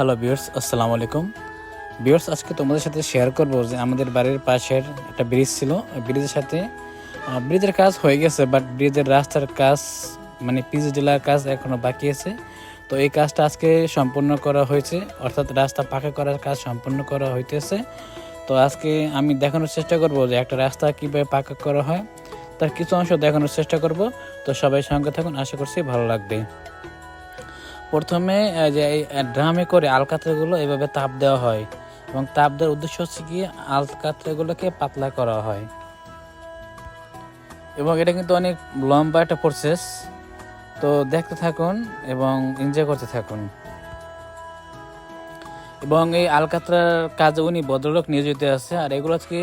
Hello বিয়ার্স আসসালামু আলাইকুম বিয়ার্স আজকে তোমাদের সাথে শেয়ার করব যে আমাদের বাড়ির পাশের একটা ব্রিজ ছিল। ওই ব্রিজের সাথে ব্রিজের কাজ হয়ে গেছে বাট ব্রিজের রাস্তার কাজ মানে পিচ জেলার কাজ এখনও বাকি আছে। তো এই কাজটা আজকে সম্পূর্ণ করা হয়েছে, অর্থাৎ রাস্তা পাকা করার কাজ সম্পূর্ণ করা হইতেছে। তো আজকে আমি দেখানোর চেষ্টা করব যে একটা রাস্তা কীভাবে পাকা করা হয়। তার কিছু অংশ দেখানোর চেষ্টা করব। তো সবাই সঙ্গে থাকুন, আশা করছি ভালো লাগবে। প্রথমে যে ড্রামে করে আলকাতরাগুলো এভাবে তাপ দেওয়া হয়। এবং তাপ দেওয়ার উদ্দেশ্য হচ্ছে কি আলকাতরাগুলোকে পাতলা করা হয়। এবং এটা কিন্তু অনেক লম্বা একটা প্রসেস তো দেখতে থাকুন এবং এনজয় করতে থাকুন। এবং এই আলকাতরার কাজে উনি ভদ্রলোক নিয়োজিত আছে। আর এগুলো হচ্ছে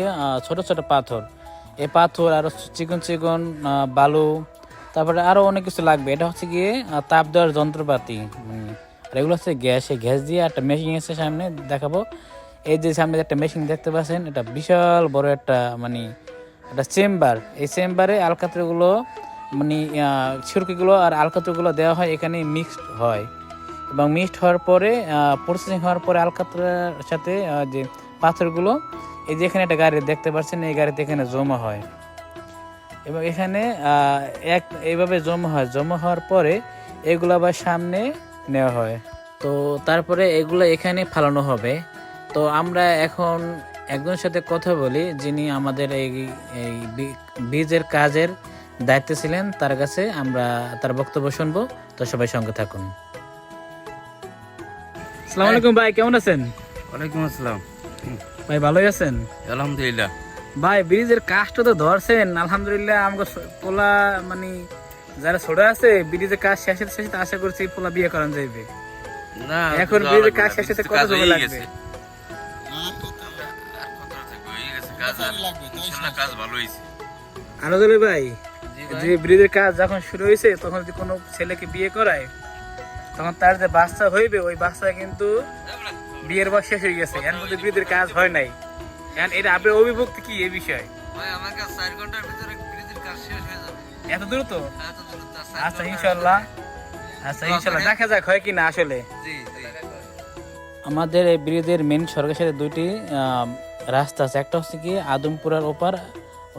ছোট ছোট পাথর। এই পাথর আর চিকন চিকন বালু তারপরে আরও অনেক কিছু লাগবে। এটা হচ্ছে গিয়ে তাপ দেওয়ার যন্ত্রপাতি। আর এগুলো হচ্ছে গ্যাস, এই গ্যাস দিয়ে একটা মেশিন এসে সামনে, দেখাবো। এই যে সামনে একটা মেশিন দেখতে পাচ্ছেন, এটা বিশাল বড় একটা মানে একটা চেম্বার এই চেম্বারে আলকাত্রগুলো মানে সুরকিগুলো আর আলকাত্রগুলো দেওয়া হয় এখানে মিক্সড হয়। এবং মিক্সড হওয়ার পরে প্রসেসিং হওয়ার পরে আলকাত্রার সাথে যে পাথরগুলো, এই যে এখানে একটা গাড়ি দেখতে পাচ্ছেন, এই গাড়িতে এখানে জমা হয়। এবং এখানে আহ, এক এইভাবে জমা হয়। জমা হওয়ার পরে এগুলো আবার সামনে নেওয়া হয়। তো তারপরে এগুলো এখানে ফালানো হবে। তো আমরা এখন একজনের সাথে কথা বলি যিনি আমাদের এই এই বীজের কাজের দায়িত্বে ছিলেন। তার কাছে আমরা তার বক্তব্য শুনব। তো সবাই সঙ্গে থাকুন। আসসালামু আলাইকুম ভাই কেমন আছেন? ওয়ালাইকুম আসসালাম। ভাই ভালোই আছেন? আলহামদুলিল্লাহ। ভাই ব্রিজের কাজটা তো ধরছেন। আলহামদুলিল্লাহ আমাকে পোলা মানে যারা ছোট আছে ব্রিজের কাজ শেষে শেষে আশা করছি পোলা বিয়ে করান যাইবে। না এখন ব্রিজের কাজ শেষে কত সময় লাগবে? আর ভাই যে ব্রিজের কাজ যখন শুরু হয়েছে তখন যদি কোনো ছেলেকে বিয়ে করায় তখন তার যে বাচ্চা হইবে ওই বাচ্চা কিন্তু বিয়ের বয়স শেষ হয়ে গেছে। এখন কিন্তু ব্রিজের কাজ হয় নাই। এখন এটা আপনার অভিভক্তি কি এই বিষয়? ভাই চার ঘণ্টার ভিতরে ব্রিজের কাজ শেষ হয়ে যাবে। এত দ্রুত এত দ্রুত আচ্ছা ইনশাল্লাহ আচ্ছা ইনশাল্লাহ দেখা যাক হয় কি না আসলে। জি জি। আমাদের এই ব্রিজের মেন সড়কের সাথে দুইটি রাস্তা আছে। একটা হচ্ছে কি আদমপুরার ওপার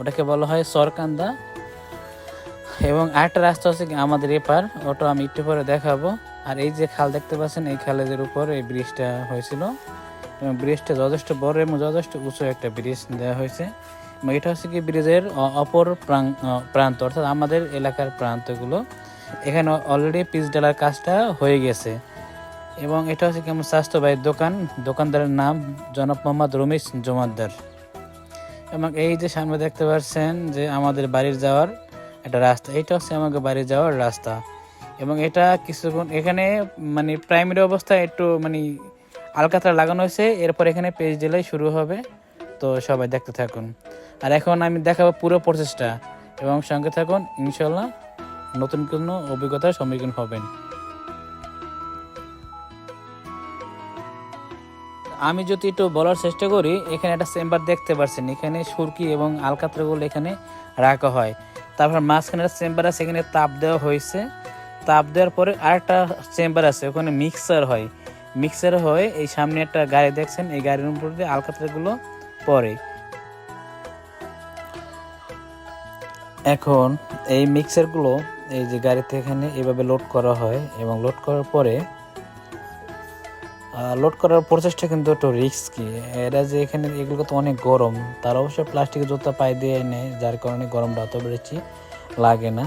ওটাকে বলা হয় সরকান্দা। এবং আরেকটা রাস্তা হচ্ছে কি আমাদের এপার ওটা আমি একটু পরে দেখাবো। আর এই যে খাল দেখতে পাচ্ছেন এই খালের উপর এই ব্রিজটা হয়েছিল। এবং ব্রিজটা যথেষ্ট বড় এবং যথেষ্ট উঁচু একটা ব্রিজ দেওয়া হয়েছে। এবং এটা হচ্ছে কি ব্রিজের অপর প্রাং- প্রান্ত, অর্থাৎ আমাদের এলাকার প্রান্তগুলো। এখানে অলরেডি পিচ ডালার কাজটা হয়ে গেছে। এবং এটা হচ্ছে কেমন স্বাস্থ্য ভাইয়ের দোকান। দোকানদারের নাম জনাব মোহাম্মদ রমেশ জমাদ্দার এবং এই যে সামনে দেখতে পাচ্ছেন যে আমাদের বাড়ির যাওয়ার একটা রাস্তা, এটা হচ্ছে আমাকে বাড়ি যাওয়ার রাস্তা। এবং এটা কিছুক্ষণ, এখানে মানে প্রাইমারি অবস্থায় একটু মানে আলকাতরা লাগানো হয়েছে। এরপর এখানে পেজ দিলেই শুরু হবে। তো সবাই দেখতে থাকুন। আর এখন আমি দেখাবো পুরো প্রসেসটা এবং সঙ্গে থাকুন ইনশাল্লাহ নতুন কোনো অভিজ্ঞতার সম্মুখীন হবেন। আমি যদি একটু বলার চেষ্টা করি, এখানে একটা চেম্বার দেখতে পাচ্ছেন এখানে সুরকি এবং আলকাতরাগুলো এখানে রাখা হয়। তারপর মাঝখানে একটা চেম্বার আছে, এখানে তাপ দেওয়া হয়েছে। তাপ দেওয়ার পরে আরেকটা চেম্বার আছে, ওখানে মিক্সার হয়। মিক্সার হয়ে এই সামনে একটা গাড়ি দেখছেন, এই গাড়ির উপর দিয়ে আলকাতরাগুলো পড়ে এখন এই মিক্সারগুলো এই যে গাড়িতে এখানে এভাবে লোড করা হয় এবং লোড করার পরে লোড করার প্রচেষ্টা কিন্তু একটু রিস্কি এরা যে এখানে এগুলো তো অনেক গরম, তার অবশ্য প্লাস্টিকের জুতা পায়ে দিয়ে নেয় যার কারণে গরমটা অত বেশি লাগে না।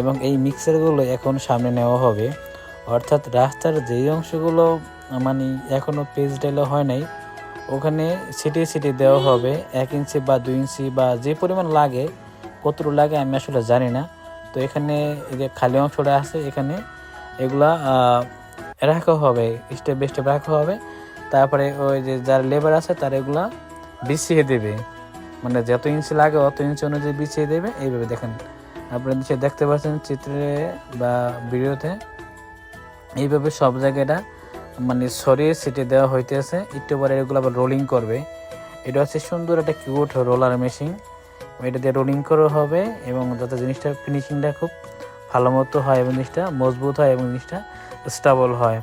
এবং এই মিক্সারগুলো এখন সামনে নেওয়া হবে। অর্থাৎ রাস্তার যেই অংশগুলো মানে এখনও পেজ ডাইলে হয় নাই। ওখানে সিটি সিটি দেওয়া হবে, এক ইঞ্চি বা দুই ইঞ্চি বা যে পরিমাণ লাগে, কতটুকু লাগে আমি আসলে জানি না। তো এখানে এই যে খালি অংশটা আছে, এখানে এগুলা রাখা হবে স্টেপ বাই স্টেপ রাখা হবে। তারপরে ওই যে যার লেবার আছে, তার এগুলা বিছিয়ে দেবে। মানে যত ইঞ্চি লাগে, অত ইঞ্চি অনুযায়ী বিছিয়ে দেবে। এইভাবে দেখেন, আপনারা নিচে দেখতে পাচ্ছেন চিত্রে বা ভিডিওতে। এইভাবে সব জায়গাটা মানে সরিয়ে সিটে দেওয়া হইতেছে। একটু পরে এগুলো আবার রোলিং করবে। এটা হচ্ছে সুন্দর একটা কিউট রোলার মেশিন এটা দিয়ে রোলিং করা হবে এবং যাতে জিনিসটা ফিনিশিংটা খুব ভালো মতো হয় এবং জিনিসটা মজবুত হয় এবং জিনিসটা স্টেবল হয়।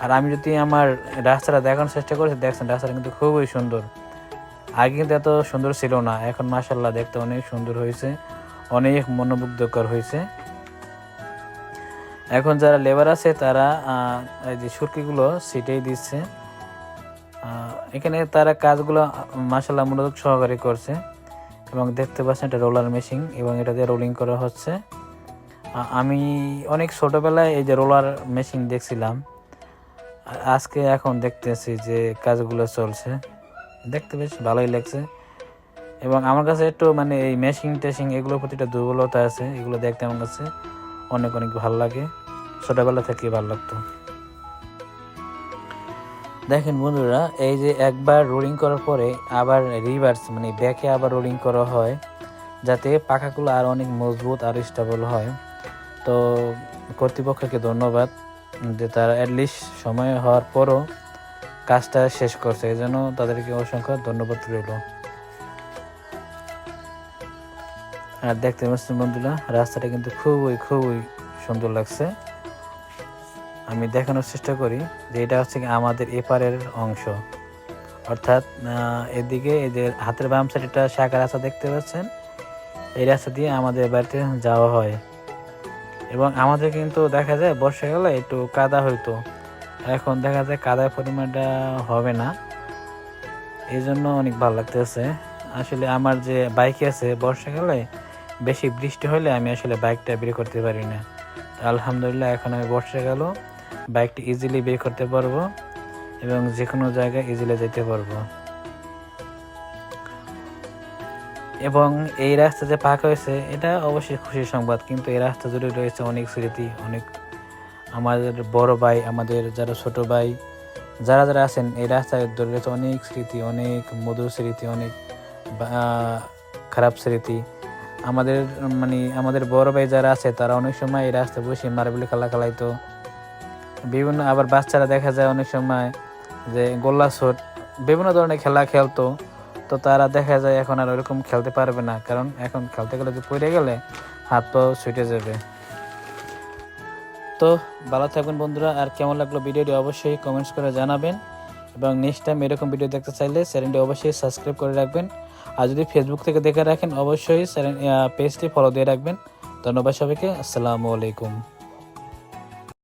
আর আমি যদি আমার রাস্তাটা দেখানোর চেষ্টা করেছি দেখছেন রাস্তাটা কিন্তু খুবই সুন্দর। আগে কিন্তু এত সুন্দর ছিল না। এখন মাসাল্লাহ দেখতে অনেক সুন্দর হয়েছে। অনেক মনোমুগ্ধকর হয়েছে। এখন যারা লেবার আছে, তারা এই যে সুরকিগুলো সেটাই দিচ্ছে। এখানে তারা কাজগুলো মাসাল্লাহ মনোযোগ সহকারে করছে এবং দেখতে পাচ্ছেন এটা রোলার মেশিন এবং এটা দিয়ে রোলিং করা হচ্ছে। আমি অনেক ছোটবেলায় এই যে রোলার মেশিন দেখছিলাম। আজকে এখন দেখতেছি যে কাজগুলো চলছে। দেখতে বেশ ভালোই লাগছে। এবং আমার কাছে একটু মানে এই মেশিন টেশিং এগুলোর প্রতি একটা দুর্বলতা আছে, এগুলো দেখতে আমার কাছে অনেক অনেক ভালো লাগে। ছোটবেলা থেকে ভালো লাগতো। দেখেন বন্ধুরা, এই যে একবার রোলিং করার পরে আবার রিভার্স মানে ব্যাকে আবার রোলিং করা হয়, যাতে পাখাগুলো আর অনেক মজবুত আর স্টেবল হয়। তো কর্তৃপক্ষকে ধন্যবাদ যে তারা অ্যাটলিস্ট সময় হওয়ার পরও কাজটা শেষ করছে। এই জন্য তাদেরকে অসংখ্য ধন্যবাদ রইল। আর দেখতে পাচ্ছেন বন্ধুরা, রাস্তাটা কিন্তু খুবই খুবই সুন্দর লাগছে। আমি দেখানোর চেষ্টা করি যে এটা হচ্ছে আমাদের এপারের অংশ। অর্থাৎ এদিকে এই যে হাতের বাম সাইড একটা শাখা রাস্তা দেখতে পাচ্ছেন, এই রাস্তা দিয়ে আমাদের বাড়িতে যাওয়া হয়। এবং আমাদের কিন্তু দেখা যায় বর্ষাকালে একটু কাদা হইতো। এখন দেখা যায় কাদার পরিমাণটা হবে না। এই জন্য অনেক ভালো লাগতেছে। আসলে আমার যে বাইক আছে বর্ষাকালে বেশি বৃষ্টি হলে আমি আসলে বাইকটা বের করতে পারি না। আলহামদুলিল্লাহ এখন আমি বর্ষাকালও বাইকটি ইজিলি বের করতে পারব এবং যে কোনো জায়গায় ইজিলি যেতে পারব। এবং এই রাস্তা যে পাকা হয়েছে, এটা অবশ্যই খুশির সংবাদ, কিন্তু এই রাস্তা জুড়ে রয়েছে অনেক স্মৃতি, অনেক আমাদের বড় ভাই, আমাদের যারা ছোট ভাই, যারা যারা আছেন, এই রাস্তায় ধরে রয়েছে অনেক স্মৃতি, অনেক মধুর স্মৃতি, অনেক খারাপ স্মৃতি। আমাদের মানে আমাদের বড় ভাই যারা আছে, তারা অনেক সময় এই রাস্তায় বসে মার্বেল খেলা খেলাইতো। বিভিন্ন আবার বাচ্চারা দেখা যায় অনেক সময় যে গোল্লা শট বিভিন্ন ধরনের খেলা খেলতো। তো তারা দেখা যায় এখন আর ওরকম খেলতে পারবে না, কারণ এখন খেলতে গেলে যে পড়ে গেলে হাত পা ছুটে যাবে। তো ভালো থাকবেন বন্ধুরা, আর কেমন লাগল ভিডিওটি অবশ্যই কমেন্টস করে জানাবেন। এবং নেক্সট টাইম এরকম ভিডিও দেখতে চাইলে চ্যানেলটি অবশ্যই সাবস্ক্রাইব করে রাখবেন। আর যদি ফেসবুক থেকে দেখে রাখেন, অবশ্যই পেজটি ফলো দিয়ে রাখবেন। ধন্যবাদ সবাইকে। আসসালামু আলাইকুম।